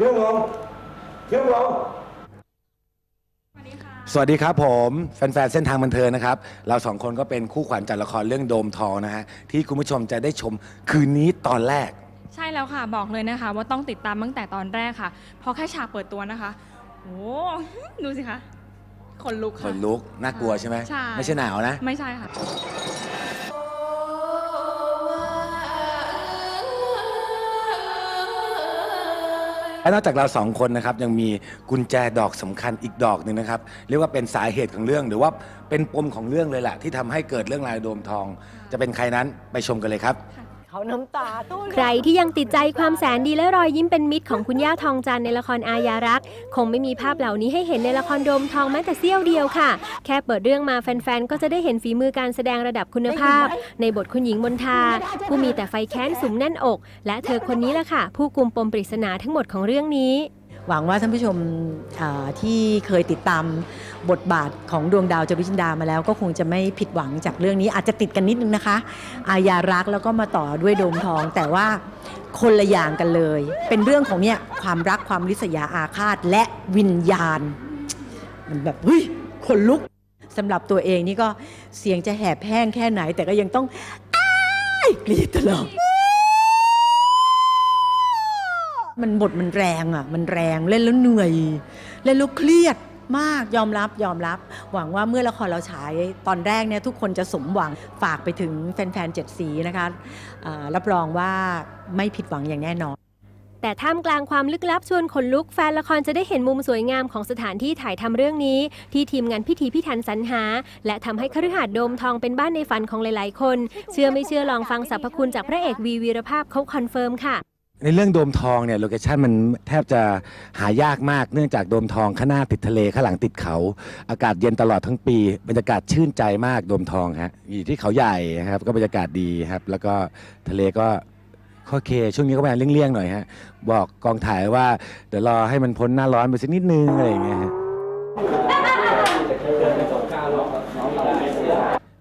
เรื่องลงเรื่องลงสวัสดีครับผมแฟนๆเส้นทางบันเทิงนะครับ เราสองคนก็เป็นคู่ขวัญจากละครเรื่องโดมทองนะฮะที่คุณผู้ชมจะได้ชมคืนนี้ตอนแรก ใช่แล้วค่ะบอกเลยนะคะ ว่าต้องติดตามตั้งแต่ตอนแรกค่ะ เพราะแค่ฉากเปิดตัวนะคะโอ้ดูสิคะขนลุกขค่ะ นลุกน่ากลัวใช่ไหมใช่ ไม่ใช่หนาวนะ ไม่ใช่ค่ะ และนอกจากเราสองคนนะครับยังมีกุญแจดอกสำคัญอีกดอกหนึ่งนะครับ เรียกว่าเป็นสาเหตุของเรื่อง หรือว่าเป็นปมของเรื่องเลยแหละที่ทำให้เกิดเรื่องราวโดมทอง จะเป็นใครนั้นไปชมกันเลยครับ เขาน้ำตาตู้ใครที่ยังติดใจความแสนดีและรอยยิ้มเป็นมิตรของคุณย่าทองจันในละครอาญารักคงไม่มีภาพเหล่านี้ให้เห็นในละครโดมทองแม้แต่เสี้ยวเดียวค่ะ แค่เปิดเรื่องมาแฟนๆ ก็จะได้เห็นฝีมือการแสดงระดับคุณภาพ ในบทคุณหญิงมนทา ผู้มีแต่ไฟแค้นสุมแน่นอก และเธอคนนี้แหละค่ะ ผู้กุมปมปริศนาทั้งหมดของเรื่องนี้ หวังว่าท่านผู้ชมที่เคยติดตามบทบาทของดวงดาวจริชินดามาแล้ว ก็คงจะไม่ผิดหวังจากเรื่องนี้อาจจะติดกันนิดนึงนะคะ อาญารักแล้วก็มาต่อด้วยโดมทอง แต่ว่าคนละอย่างกันเลย เป็นเรื่องของเนี่ยความรักความริษยาอาฆาตและวิญญาณ มันแบบเฮ้ยขนลุกสำหรับตัวเองนี่ก็เสียงจะแหบแห้งแค่ไหน แต่ก็ยังต้องอ้ายกรีดตลอด มันบทมันแรงอะ มันแรงเล่นแล้วเหนื่อย เล่นแล้วเครียดมากยอมรับยอมรับ หวังว่าเมื่อละครเราฉายตอนแรกเนี่ยทุกคนจะสมหวังฝากไปถึงแฟนๆเจ็ดสีนะคะรับรองว่าไม่ผิดหวังอย่างแน่นอน แต่ท่ามกลางความลึกลับชวนขนลุกแฟนละครจะได้เห็นมุมสวยงามของสถานที่ถ่ายทำเรื่องนี้ ที่ทีมงานพิธีพิถันสรรหา และทำให้คฤหาสน์โดมทองเป็นบ้านในฝันของหลายๆ คน เชื่อไม่เชื่อลองฟังสรรพคุณจากพระเอกวีวีรภาพเขาคอนเฟิร์มค่ะ ในเรื่องโดมทองเนี่ยโลเคชั่นมันแทบจะหายากมากเนื่องจากโดมทองข้างหน้าติดทะเลข้างหลังติดเขา อากาศเย็นตลอดทั้งปีบรรยากาศชื่นใจมากโดมทองฮะอยู่ที่เขาใหญ่ครับก็บรรยากาศดีครับ แล้วก็ทะเลก็โอเค ช่วงนี้ก็มาเลี่ยงๆหน่อยฮะบอกกองถ่ายว่าเดี๋ยวรอให้มันพ้นหน้าร้อนไปสักนิดนึงอะไรอย่างเงี้ยฮะ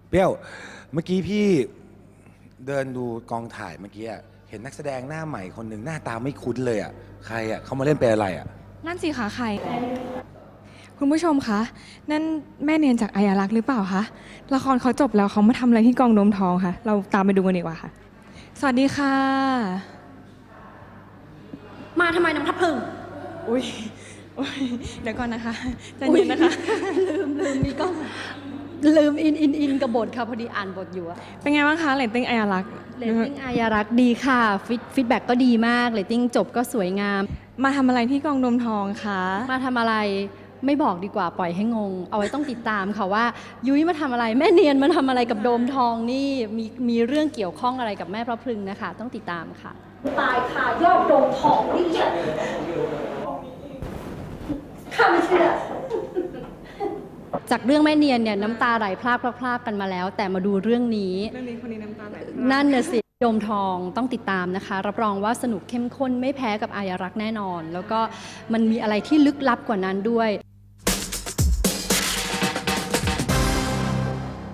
เปรี้ยวเมื่อกี้พี่เดินดูกองถ่ายเมื่อกี้อะ เห็นนักแสดงหน้าใหม่คนหนึ่งหน้าตาไม่คุ้นเลยอะใครอะเขามาเล่นเป็นอะไรอะนั่นสิคะใคร คุณผู้ชมคะ นั่นแม่เนียนจากอายารักษ์หรือเปล่าคะ ละครเขาจบแล้วเขามาทำอะไรที่กองโดมทองคะเราตามไปดูกันดีกว่าค่ะ สวัสดีค่ะ มาทำไมน้ำทับพึ่งอุ้ยอุ๊ยเดี๋ยวก่อนนะคะใจเย็นนะคะ ลืมลืมมีกล้อง ลืมอินอินอินกับบทค่ะพอดีอ่านบทอยู่อะเป็นไงบ้างคะเรตติ้งอายารักษ์เรตติ้งอายารักษ์ดีค่ะฟีดฟีดแบ็กก็ดีมากเรตติ้งจบก็สวยงาม มาทำอะไรที่กองโดมทองคะมาทำอะไรไม่บอกดีกว่าปล่อยให้งง เอาไว้ต้องติดตามค่ะว่า ยุ้ยมาทำอะไรแม่เนียนมาทำอะไรกับโดมทองนี่มีมีเรื่องเกี่ยวข้องอะไรกับแม่พระพรึงนะคะ ต้องติดตามค่ะ ตายค่ะยอดโดมทองนี่ข้าไม่เชื่อ จากเรื่องแม่เนียนเนี่ยน้ำตาไหลพรากพรากกันมาแล้ว แต่มาดูเรื่องนี้ เรื่องนี้คนนี้น้ำตาไหลนั่นน่ะสิโดมทองต้องติดตามนะคะ รับรองว่าสนุกเข้มข้นไม่แพ้กับอายารักษ์แน่นอน แล้วก็มันมีอะไรที่ลึกลับกว่านั้นด้วย